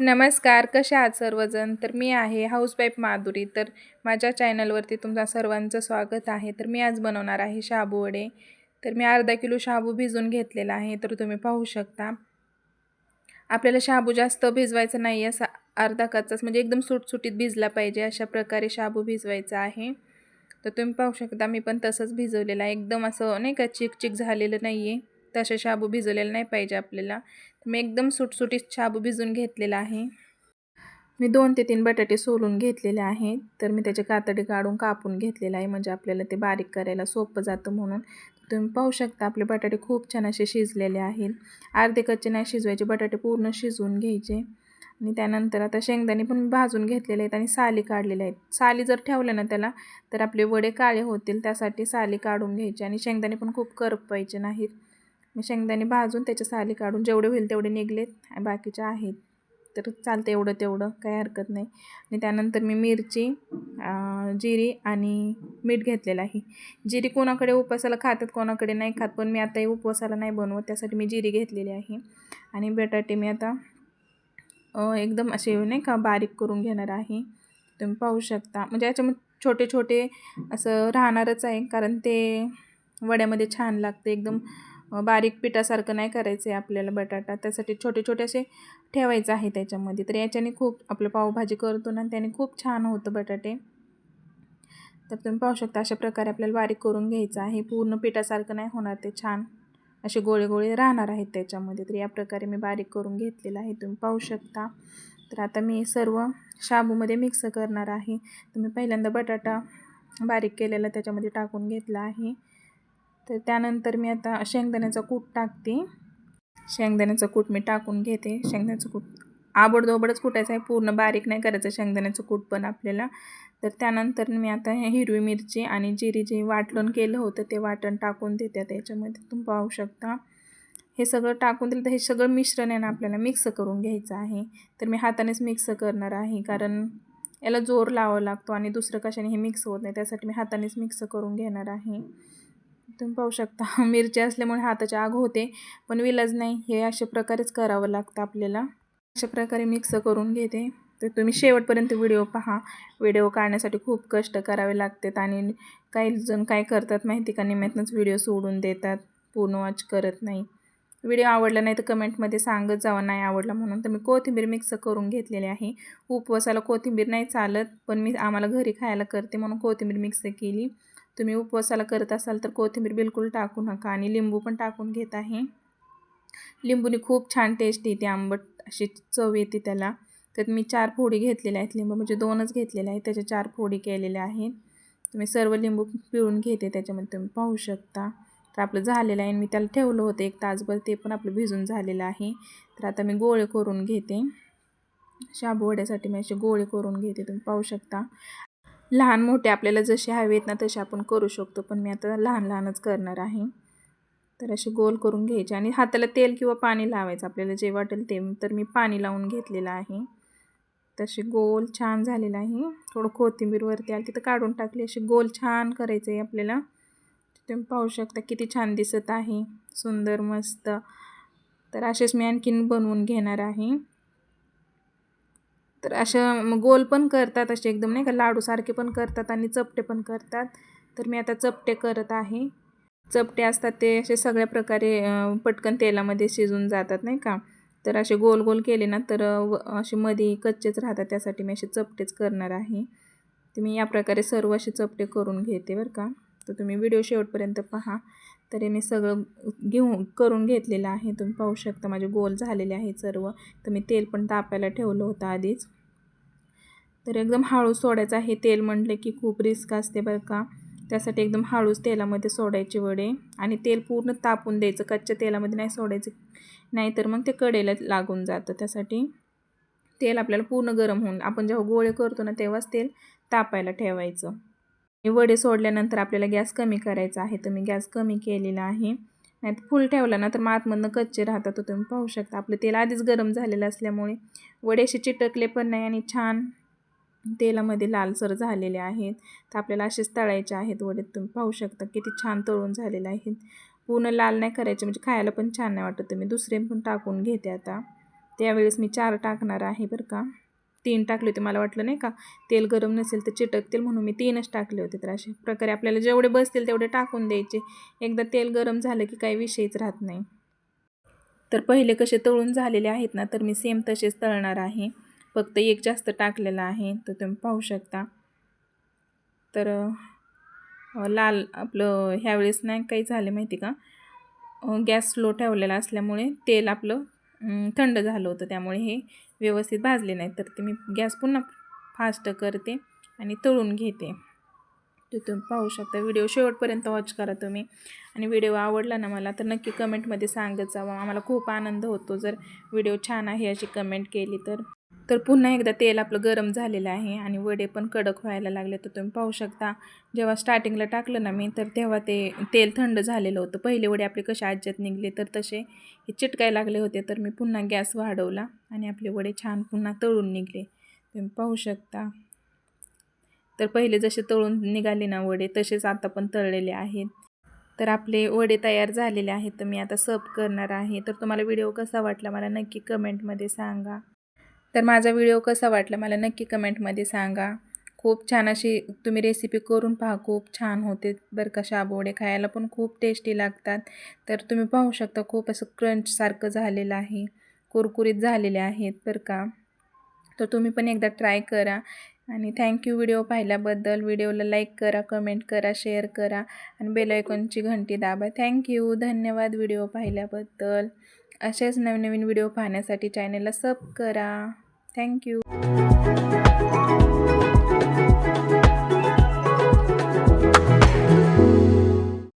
नमस्कार कसे आहात सर्वजण? तर मी आहे हाऊसवाईफ माधुरी. तर माझ्या चॅनलवरती तुमचा सर्वांचं स्वागत आहे. तर मी आज बनवणार आहे शाबू वडे. तर मी अर्धा किलो शाबू भिजून घेतलेला आहे तर तुम्ही पाहू शकता. आपल्याला शाबू जास्त भिजवायचं नाही असा अर्धा कच्चाच म्हणजे एकदम सुटसुटीत भिजला पाहिजे अशा प्रकारे शाबू भिजवायचा आहे. तर तुम्ही पाहू शकता मी पण तसंच भिजवलेलं आहे. एकदम असं नाही का चिकचिक झालेलं नाही आहे तसे शाबू भिजवलेले नाही पाहिजे आपल्याला. मी एकदम सुटसुटीत शाबू भिजून घेतलेला आहे. मी दोन ते तीन बटाटे सोलून घेतलेले आहेत. तर मी त्याचे कातडी काढून कापून घेतलेलं आहे. म्हणजे आपल्याला ते बारीक करायला सोपं जातं म्हणून. तुम्ही पाहू शकता आपले बटाटे खूप छान असे शिजलेले आहेत. अर्धे कच्चे नाही शिजवायचे. बटाटे पूर्ण शिजवून घ्यायचे. आणि त्यानंतर आता शेंगदाणे पण भाजून घेतलेले आहेत आणि साली काढलेले आहेत. साली जर ठेवल्या ना त्याला तर आपले वडे काळे होतील. त्यासाठी साली काढून घ्यायचे आणि शेंगदाणे पण खूप करपायचे नाहीत. मी शेंगदाणे भाजून त्याच्या साली काढून जेवढे होईल तेवढे निघलेत. बाकीच्या आहेत. तर चालतं एवढं तेवढं. काही हरकत नाही. आणि त्यानंतर मी मिरची जिरी आणि मीठ घेतलेलं आहे. जिरी कोणाकडे उपवासाला खातात कोणाकडे नाही खात. पण मी आताही उपवासाला नाही बनवत. त्यासाठी मी जिरी घेतलेली आहे. आणि बटाटे मी आता एकदम असे नाही का बारीक करून घेणार आहे. तुम्ही पाहू शकता. म्हणजे याच्यामध्ये छोटे छोटे असं राहणारच आहे. कारण ते वड्यामध्ये छान लागते. एकदम बारीक पिठासारखं नाही करायचं आहे आपल्याला बटाटा. त्यासाठी छोटे छोटे असे ठेवायचं आहे त्याच्यामध्ये. तर याच्याने खूप आपलं पावभाजी करतो ना त्याने खूप छान होतं बटाटे. तर तुम्ही पाहू शकता अशा प्रकारे आपल्याला बारीक करून घ्यायचं आहे. पूर्ण पिठासारखं नाही होणार ते छान. असे गोळे गोळे राहणार आहेत त्याच्यामध्ये. तर या प्रकारे मी बारीक करून घेतलेलं आहे. तुम्ही पाहू शकता. तर आता मी सर्व शाबूमध्ये मिक्स करणार आहे. तुम्ही पहिल्यांदा बटाटा बारीक केलेला त्याच्यामध्ये टाकून घेतला आहे. तर त्यानंतर मी आता शेंगदाण्याचा कूट टाकते. शेंगदाण्याचं कूट मी टाकून घेते. शेंगदाण्याचं कूट आबडदोबडच कुटायचं आहे. पूर्ण बारीक नाही करायचं शेंगदाण्याचं कूट पण आपल्याला. तर त्यानंतर मी आता हिरवी मिरची आणि जिरी जे वाटण केलं होतं ते वाटण टाकून देते. त्याच्यामध्ये तुम्ही पाहू शकता. हे सगळं टाकून दिलं तर हे सगळं मिश्रण आहे ना आपल्याला मिक्स करून घ्यायचं आहे. तर मी हातानेच मिक्स करणार आहे. कारण याला जोर लावावा लागतो आणि दुसरं कशाने हे मिक्स होत नाही. त्यासाठी मी हातानेच मिक्स करून घेणार आहे. तुम्ही पाहू शकता. मिरची असल्यामुळे हाताची आग होते पण विलाज नाही. हे अशा प्रकारेच करावं लागतं आपल्याला. अशा प्रकारे मिक्स करून घेते. तर तुम्ही शेवटपर्यंत व्हिडिओ पहा. व्हिडिओ काढण्यासाठी खूप कष्ट करावे लागतात आणि काही जण काय करतात माहिती का? निम्यातनंच व्हिडिओ सोडून देतात. पूर्ण वॉच करत नाही. व्हिडिओ आवडला नाही तर कमेंटमध्ये सांगत जावं. नाही आवडला म्हणून तर मी कोथिंबीर मिक्स करून घेतलेली आहे. उपवासाला कोथिंबीर नाही चालत पण मी आम्हाला घरी खायला करते म्हणून कोथिंबीर मिक्स केली. तुम्ही उपवासाला करत असाल तर कोथिंबीर बिलकुल टाकू नका आणि लिंबू पण टाकून घेत आहे. लिंबूने खूप छान टेस्ट येते आंबट अशी चव येते त्याला. तर मी चार फोडी घेतलेल्या आहेत. लिंबू म्हणजे दोनच घेतलेले आहेत. त्याच्या चार फोडी केलेल्या आहेत. तुम्ही सर्व लिंबू पिळून घेते त्याच्यामध्ये तुम्ही पाहू शकता. तर आपलं झालेलं आहे. आणि मी त्याला ठेवलं होतं एक तासभर ते पण आपलं भिजून झालेलं आहे. तर आता मी गोळे करून घेते. शाबू वड्यासाठी मी असे गोळे करून घेते तुम्ही पाहू शकता. लहान मोठे आपल्याला जसे हवे आहेत ना तसे आपण करू शकतो पण मी आता लहान लहानच करणार आहे. तर असे गोल करून घ्यायचे आणि हाताला तेल किंवा पाणी लावायचं. आपल्याला जे वाटेल ते तर मी पाणी लावून घेतलेलं आहे. तसे गोल छान झालेलं आहे. थोडं कोथिंबीरवरती आली तिथं काढून टाकली. असे गोल छान करायचं आहे आपल्याला. तुम्ही पाहू शकता किती छान दिसत आहे. सुंदर मस्त. तर असेच मी आणखीन बनवून घेणार आहे. तर अशा गोल पण करतात असे एकदम नाही का लाडूसारखे पण करतात आणि चपटे पण करतात. तर मी आता चपटे करत आहे. चपटे असतात ते असे सगळ्या प्रकारे पटकन तेलामध्ये शिजून जातात नाही का. तर असे गोल गोल केले ना तर असे मध्ये कच्चेच राहतात. त्यासाठी मी असे चपटेच करणार आहे. तर मी या प्रकारे सर्व असे चपटे करून घेते बरं का. तर तुम्ही व्हिडिओ शेवटपर्यंत पहा. तरी मी सगळं घेऊन करून घेतलेलं आहे. तुम्ही पाहू शकता माझे गोल झालेले आहे सर्व. तर मी तेल पण तापायला ठेवलं होतं आधीच. तर एकदम हळू सोडायचं आहे. तेल म्हटलं की खूप रिस्क असते बरं का. त्यासाठी एकदम हळूच तेलामध्ये सोडायचे वडे आणि तेल पूर्ण तापून द्यायचं. कच्च्या तेलामध्ये नाही सोडायचं. नाहीतर मग ते कडेला लागून जातं त्यासाठी. तेल आपल्याला पूर्ण गरम होऊन आपण जेव्हा गोळे करतो ना तेव्हाच तेल तापायला ठेवायचं. वडे सोडल्यानंतर आपल्याला गॅस कमी करायचा आहे तर मी गॅस कमी केलेला आहे. नाही तर फुल ठेवला ना तर मग आतमधनं कच्चे राहतात तर तुम्ही पाहू शकता. आपलं तेल आधीच गरम झालेलं असल्यामुळे वडे असे चिटकले पण नाही आणि छान तेलामध्ये लालसर झालेले आहेत. तर आपल्याला असेच तळायचे आहेत वडे तुम्ही पाहू शकता किती छान तळून झालेले आहेत. पूर्ण लाल नाही करायचे म्हणजे खायला पण छान नाही वाटत. तुम्ही दुसरे पण टाकून घेते आता. त्यावेळेस मी चार टाकणार आहे बरं का. तीन टाकले होते मला वाटलं नाही का? तेल गरम नसेल तर चिटकतील म्हणून मी तीनच टाकले होते तर अशा प्रकारे आपल्याला जेवढे बसतील तेवढे टाकून द्यायचे. एकदा तेल गरम झालं की काही विषयच राहत नाही. तर पहिले कसे तळून झालेले आहेत ना तर मी सेम तसेच तळणार आहे. फक्त एक जास्त टाकलेला आहे तर तुम्ही पाहू शकता. तर लाल आपलं ह्यावेळेस नाही काही झाले माहिती का? गॅस स्लो ठेवलेला असल्यामुळे तेल आपलं थंड झालं होतं त्यामुळे हे व्यवस्थित भाजले नाही तर ते मी गॅस पुन्हा फास्ट करते आणि तळून घेते. तर तुम्ही पाहू शकता व्हिडिओ शेवटपर्यंत वॉच करा तुम्ही. आणि व्हिडिओ आवडला ना मला तर नक्की कमेंटमध्ये सांगत जावा. आम्हाला खूप आनंद होतो जर व्हिडिओ छान आहे अशी कमेंट केली तर. तर पुन्हा एकदा तेल आपलं गरम झालेलं आहे आणि वडे पण कडक व्हायला लागले तर तुम्ही पाहू शकता. जेव्हा स्टार्टिंगला टाकलं ना मी तर तेव्हा ते तेल थंड झालेलं होतं. पहिले वडे आपले कसे आज्यात निघले तर तसे हे चिटकाय लागले होते. तर मी पुन्हा गॅस वाढवला आणि आपले वडे छान पुन्हा तळून निघले. तुम्ही पाहू शकता. तर पहिले जसे तळून निघाले ना वडे तसेच आता पण तळलेले आहेत. तर आपले वडे तयार झालेले आहेत. तर मी आता सर्व करणार आहे. तर तुम्हाला व्हिडिओ कसा वाटला मला नक्की कमेंटमध्ये सांगा. तर माझा व्हिडिओ कसा वाटला मला नक्की कमेंटमध्ये सांगा. खूप छान अशी तुम्ही रेसिपी करून पहा. खूप छान होते बरं का शाबोडे खायला पण खूप टेस्टी लागतात. तर तुम्ही पाहू शकता खूप असं क्रंचसारखं झालेलं आहे. कुरकुरीत झालेले आहेत बरं का. तर तुम्ही पण एकदा ट्राय करा. आणि थँक्यू व्हिडिओ पाहिल्याबद्दल व्हिडिओला लाईक करा कमेंट करा शेअर करा. आणि बेलायकॉनची घंटी दाबा. थँक्यू धन्यवाद व्हिडिओ पाहिल्याबद्दल. असेच नवीन नवीन व्हिडिओ पाहण्यासाठी चॅनलला सब करा. थँक्यू